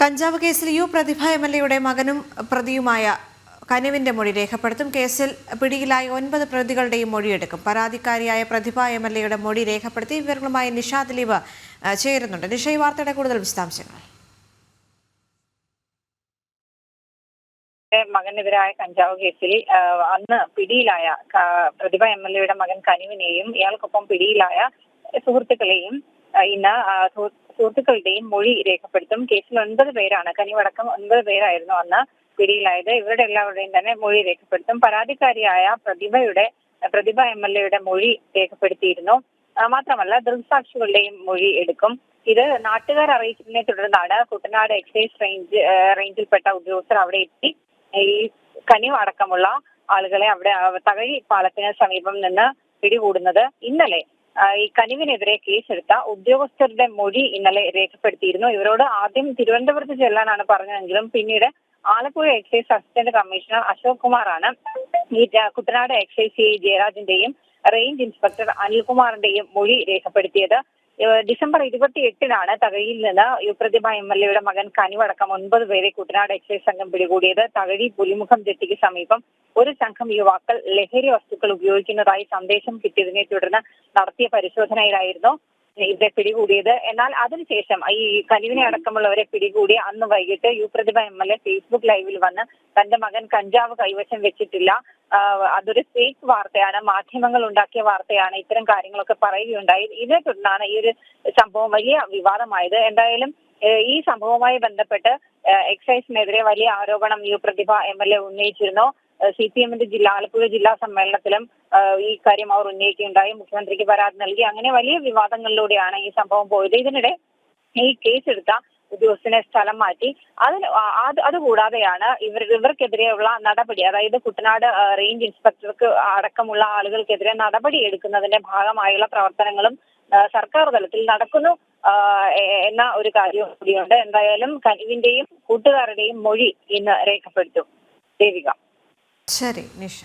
കഞ്ചാവ് കേസിൽ U Prathibha M L എയുടെ മകനും പ്രതിയുമായ കനുവിന്റെ മൊഴി രേഖപ്പെടുത്തും. കേസിൽ പിടിയിലായ ഒൻപത് പ്രതികളുടെയും മൊഴിയെടുക്കും. പരാതിക്കാരിയായ പ്രതിഭ എം എൽ എയുടെ മൊഴി രേഖപ്പെടുത്തി വിവരങ്ങളുമായി നിഷ ദിലീപ് ചേരുന്നുണ്ട്. നിഷ ഈ വാർത്തയുടെ കൂടുതൽ വിശദാംശങ്ങൾ. മകനെതിരായ കഞ്ചാവ് കേസിൽ അന്ന് പിടിയിലായ പ്രതിഭ എം എൽ എയുടെ മകൻ കനുവിനെയും ഇയാൾക്കൊപ്പം പിടിയിലായ സുഹൃത്തുക്കളെയും ഇന്ന് സുഹൃത്തുക്കളുടെയും മൊഴി രേഖപ്പെടുത്തും. കേസിൽ ഒൻപത് പേരാണ് കനിവടക്കം ഒൻപത് പേരായിരുന്നു അന്ന് പിടിയിലായത്. ഇവരുടെ എല്ലാവരുടെയും തന്നെ മൊഴി രേഖപ്പെടുത്തും. പരാതിക്കാരിയായ പ്രതിഭയുടെ പ്രതിഭ എം എൽ എയുടെ മൊഴി രേഖപ്പെടുത്തിയിരുന്നു. മാത്രമല്ല ദൃക്സാക്ഷികളുടെയും മൊഴി എടുക്കും. ഇത് നാട്ടുകാർ അറിയിച്ചതിനെ തുടർന്നാണ് കുട്ടനാട് എക്സൈസ് റേഞ്ച് റേഞ്ചിൽപ്പെട്ട ഉദ്യോഗസ്ഥർ അവിടെ എത്തി. ഈ കനിവ് അടക്കമുള്ള ആളുകളെ അവിടെ തകഴി പാലത്തിന് സമീപം നിന്ന് പിടികൂടുന്നത്. ഇന്നലെ ഈ കനിവിനെതിരെ കേസെടുത്ത ഉദ്യോഗസ്ഥരുടെ മൊഴി ഇന്നലെ രേഖപ്പെടുത്തിയിരുന്നു. ഇവരോട് ആദ്യം തിരുവനന്തപുരത്ത് ചെല്ലാനാണ് പറഞ്ഞതെങ്കിലും പിന്നീട് Alappuzha excise assistant commissioner Ashok കുമാറാണ് ഈ കുട്ടനാട് എക്സൈസ് സി ജയരാജിന്റെയും റേഞ്ച് ഇൻസ്പെക്ടർ അനിൽകുമാറിന്റെയും മൊഴി രേഖപ്പെടുത്തിയത്. ഡിസംബർ ഇരുപത്തി എട്ടിനാണ് തകഴിയിൽ നിന്ന് യുപ്രതിഭ എം എൽ എയുടെ മകൻ കനിവടക്കം ഒൻപത് പേരെ കുട്ടനാട് എക്സൈസ് സംഘം പിടികൂടിയത്. തകഴി പുലിമുഖം ജെട്ടിക്ക് സമീപം ഒരു സംഘം യുവാക്കൾ ലഹരി വസ്തുക്കൾ ഉപയോഗിക്കുന്നതായി സന്ദേശം കിട്ടിയതിനെ തുടർന്ന് നടത്തിയ പരിശോധനയിലായിരുന്നു. ഇവരെ പിടികൂടിയത്. എന്നാൽ അതിനുശേഷം ഈ കനിവിനെ അടക്കമുള്ളവരെ പിടികൂടി അന്ന് വൈകിട്ട് U Prathibha M L A Facebook ലൈവിൽ വന്ന് തന്റെ മകൻ കഞ്ചാവ് കൈവശം വെച്ചിട്ടില്ല. അതൊരു ഫേക്ക് വാർത്തയാണ്. മാധ്യമങ്ങൾ ഉണ്ടാക്കിയ വാർത്തയാണ്. ഇത്തരം കാര്യങ്ങളൊക്കെ പറയുകയുണ്ടായി. ഇതിനെ തുടർന്നാണ് ഈ ഒരു സംഭവം വലിയ വിവാദമായത്. എന്തായാലും ഈ സംഭവവുമായി ബന്ധപ്പെട്ട് എക്സൈസിനെതിരെ വലിയ ആരോപണം U Prathibha M L A ഉന്നയിച്ചിരുന്നു. സി പി എമ്മിന്റെ ജില്ലാ ആലപ്പുഴ ജില്ലാ സമ്മേളനത്തിലും ഈ കാര്യം അവർ ഉന്നയിക്കുകയുണ്ടായി. മുഖ്യമന്ത്രിക്ക് പരാതി നൽകി. അങ്ങനെ വലിയ വിവാദങ്ങളിലൂടെയാണ് ഈ സംഭവം പോയത്. ഇതിനിടെ ഈ കേസെടുത്ത ഉദ്യോഗസ്ഥനെ സ്ഥലം മാറ്റി. അതിന് അത് അതുകൂടാതെയാണ് ഇവർ ഇവർക്കെതിരെയുള്ള നടപടി അതായത് കുട്ടനാട് റേഞ്ച് ഇൻസ്പെക്ടർക്ക് അടക്കമുള്ള ആളുകൾക്കെതിരെ നടപടി എടുക്കുന്നതിന്റെ ഭാഗമായുള്ള പ്രവർത്തനങ്ങളും സർക്കാർ തലത്തിൽ നടക്കുന്നു. എന്ന ഒരു കാര്യം കൂടിയുണ്ട്. എന്തായാലും കനിവിന്റെയും കൂട്ടുകാരുടെയും മൊഴി ഇന്ന് രേഖപ്പെടുത്തും. ദേവിക. ശരി നിഷ.